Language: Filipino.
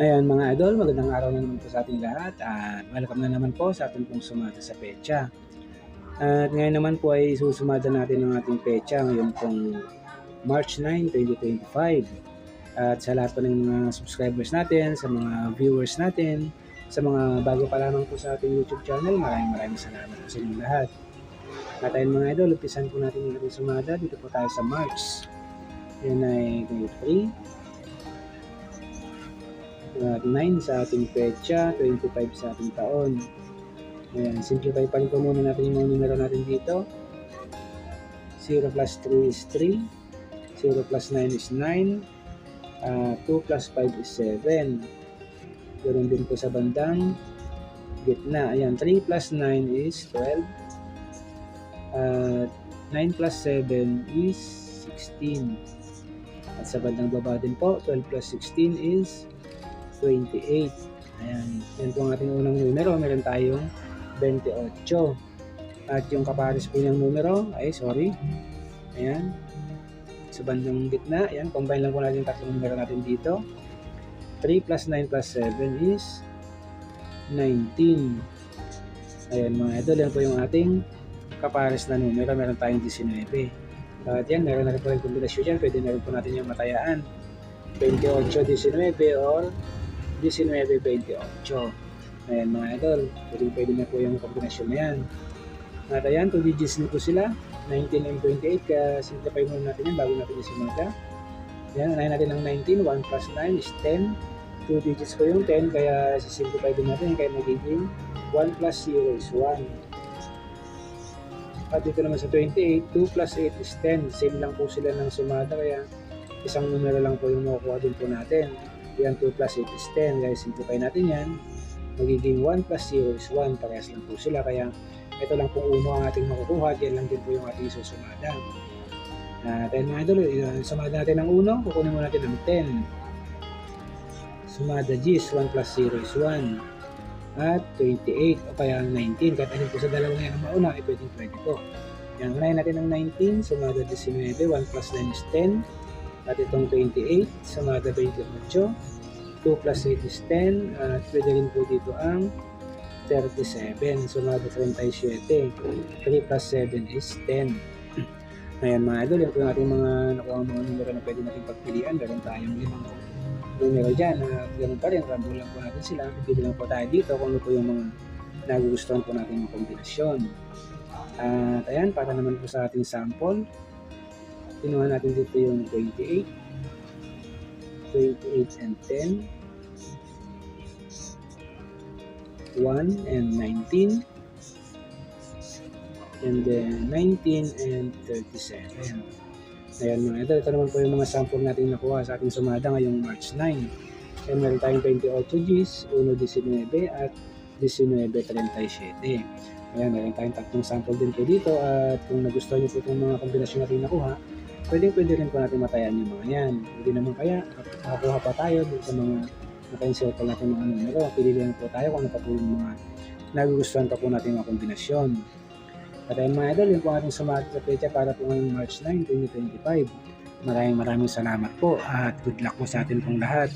Ayan mga idol, magandang araw na naman po sa ating lahat at welcome na naman po sa ating pong sumada sa pecha. At ngayon naman po ay susumada natin ang ating pecha ngayon pong March 9, 2025. At sa lahat po ng mga subscribers natin, sa mga viewers natin, sa mga bago pa lamang po sa ating YouTube channel, maraming maraming salamat po sa inyong lahat. At ayun mga idol, umpisan po natin yung ating sumada. Dito po tayo sa March. Yan ay 23, at 9 sa ating petsa, 25 sa ating taon. Ayan, simplify pa rin po muna natin yung mga numero natin dito. 0 plus 3 is 3, 0 plus 9 is 9, uh, 2 plus 5 is 7. Ganoon din po sa bandang gitna. Ayan, 3 plus 9 is 12. At 9 plus 7 is 16. At sa bandang baba din po, 12 plus 16 is 28. Ayan, yan po ang ating unang numero. Meron tayong 28. At yung kapares po niyang numero, ay sorry. Ayan. Sa bandang gitna, ayan, combine lang po natin yung tatlong numero natin dito. 3 plus 9 plus 7 is 19. Ayan mga idol, yan po yung ating kapares na numero. Meron tayong 19. At yan, meron na rin po rin kombinasyon dyan. Pwede na rin po natin yung matayaan. 28, 19 or 19.28. Ayan mga idol, pwede, pwede na po yung kombinasyon na yan. At ayan, 2 digits na po sila, 19 and 28, kaya simplify muna natin yan bago natin isimata. Ayan, anayin natin ang 19, 1 plus 9 is 10. 2 digits po yung 10, kaya sisimplify din natin, kaya magiging 1 plus 0 is 1. At dito naman sa 28, 2 plus 8 is 10. Same lang po sila ng sumada, kaya isang numero lang po yung makukuha din po natin. Yan 2 plus 8 is 10. Kaya simplify natin yan. Magiging 1 plus 0 is 1. Parehas lang po sila. Kaya ito lang po uno ang ating makukuha. Yan lang din po yung ating susumada. Uh, mga idol, uh, sumada natin ng uno. Kukunin mo natin ng 10. Sumada G's, 1 plus 0 is 1. At 28 o kaya 19. Kahit alin po sa dalawang yan ang mauna, ay pwedeng pwede po. Yan, unahin natin ng 19. Sumada 19. 1 plus 9 is 10. At itong 28, sumada 28. 2 plus 8 is 10 at pwede rin po dito ang 37 sumado 37 3 plus 7 is 10 Ayan mga idol, yan yung ating mga nakuha mga numero na pwede natin pagpilian. Meron tayong limang numero dyan. At ganun pa rin, rambo lang po natin sila. Pipili lang po tayo dito kung ano po yung mga nagugustuhan po natin ng kombinasyon. At ayan, para naman po sa ating sample, kinuha natin dito yung 28 28 and 10, 1 and 19, and then 19 and 37. Ayan mga ito, ito naman po yung mga sample natin nakuha sa ating sumada ngayong March 9. Ayan, meron tayong 28 Gs, 1.19 at 19.37. Ayan, meron tayong tatlong sample din po dito at kung nagustuhan niyo po itong mga kombinasyon natin nakuha, pwedeng pwede rin po natin matayan yung mga yan. Hindi naman kaya, makakuha pa tayo dun sa mga naka-encircle natin mga numero. Pili lang po tayo kung ano pa po yung mga nagugustuhan pa po natin mga kombinasyon. At ayun mga idol, yun po ating sumati sa pecha para po ngayong March 9, 2025. Maraming maraming salamat po at good luck po sa atin pong lahat.